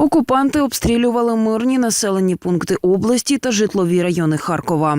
Окупанти обстрілювали мирні населені пункти області та житлові райони Харкова.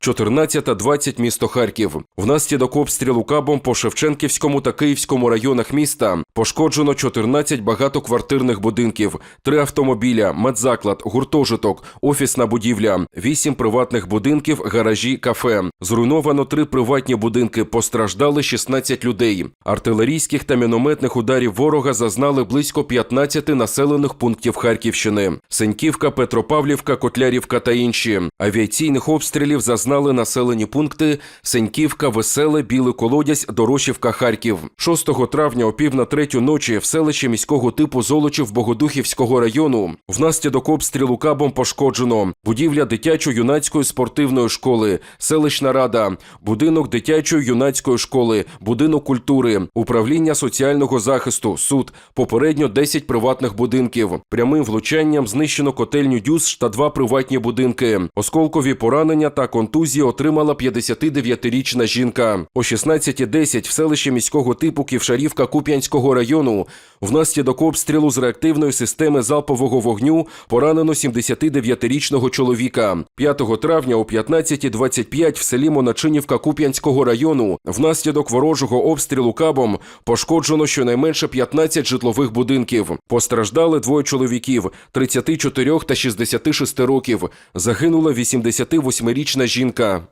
14.20 місто Харків. Внаслідок обстрілу кабом по Шевченківському та Київському районах міста пошкоджено 14 багатоквартирних будинків, 3 автомобіля, медзаклад, гуртожиток, офісна будівля, 8 приватних будинків, гаражі, кафе. Зруйновано 3 приватні будинки, постраждали 16 людей. Артилерійських та мінометних ударів ворога зазнали близько 15 населених пунктів Харківщини. Сеньківка, Петропавлівка, Котлярівка та інші. Авіаційних обстрілів зазнали населені пункти Сеньківка, Веселе, Білий Колодязь, Дорошівка, Харків. 6 травня о пів на третю ночі в селищі міського типу Золочів Богодухівського району внаслідок обстрілу кабом пошкоджено будівля дитячо-юнацької спортивної школи, селищна рада, будинок дитячої юнацької школи, будинок культури, управління соціального захисту, суд, попередньо 10 приватних будинків. Прямим влучанням знищено котельню Дюс та два приватні будинки. Осколкові поранення та контузії отримала 59-річна жінка. О 16.10 в селищі міського типу Ківшарівка Куп'янського району внаслідок обстрілу з реактивної системи залпового вогню поранено 79-річного чоловіка. 5 травня о 15.25 в селі Моначинівка Куп'янського району внаслідок ворожого обстрілу кабом пошкоджено щонайменше 15 житлових будинків. Постраждали двоє чоловіків 34 та 66 років. Загинула 88-річна жінка.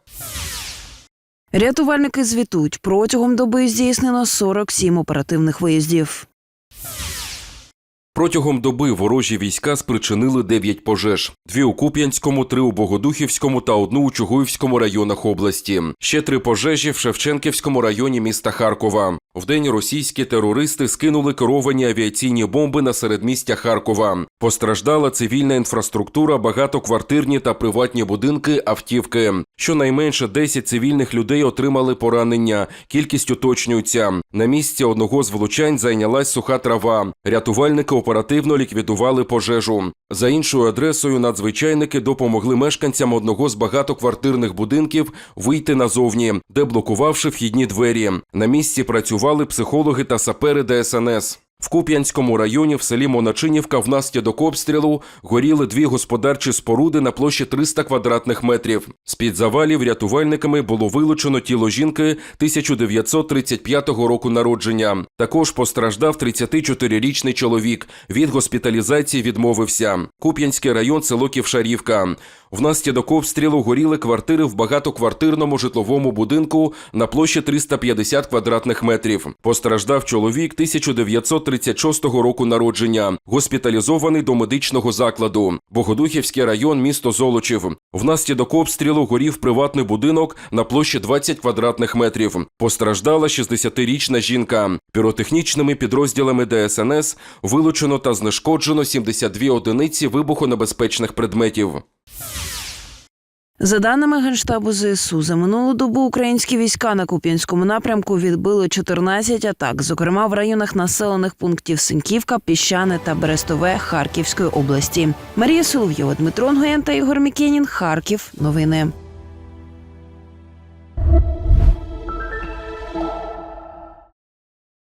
Рятувальники звітують, протягом доби здійснено 47 оперативних виїздів. Протягом доби ворожі війська спричинили 9 пожеж: дві у Куп'янському, три у Богодухівському та одну у Чугуївському районах області. Ще три пожежі в Шевченківському районі міста Харкова. Вдень російські терористи скинули керовані авіаційні бомби на середмістя Харкова. Постраждала цивільна інфраструктура, багатоквартирні та приватні будинки, автівки. Щонайменше 10 цивільних людей отримали поранення. Кількість уточнюється. На місці одного з влучань зайнялась суха трава. Рятувальники оперативно ліквідували пожежу. За іншою адресою надзвичайники допомогли мешканцям одного з багатоквартирних будинків вийти назовні, де блокувавши вхідні двері. На місці працювали психологи та сапери ДСНС. В Куп'янському районі в селі Моначинівка внаслідок обстрілу горіли дві господарчі споруди на площі 300 квадратних метрів. З-під завалів рятувальниками було вилучено тіло жінки 1935 року народження. Також постраждав 34-річний чоловік. Від госпіталізації відмовився. Куп'янський район, село Ківшарівка. Внаслідок обстрілу горіли квартири в багатоквартирному житловому будинку на площі 350 квадратних метрів. Постраждав чоловік 1936 року народження, госпіталізований до медичного закладу. Богодухівський район, місто Золочів. Внаслідок обстрілу горів приватний будинок на площі 20 квадратних метрів. Постраждала 60-річна жінка. Піротехнічними підрозділами ДСНС вилучено та знешкоджено 72 одиниці вибухонебезпечних предметів. За даними Генштабу ЗСУ, за минулу добу українські війська на Куп'янському напрямку відбили 14 атак, зокрема в районах населених пунктів Синьківка, Піщане та Берестове Харківської області. Марія Соловйова, Дмитро Нгоєн та Ігор Мікенін. Харків. Новини.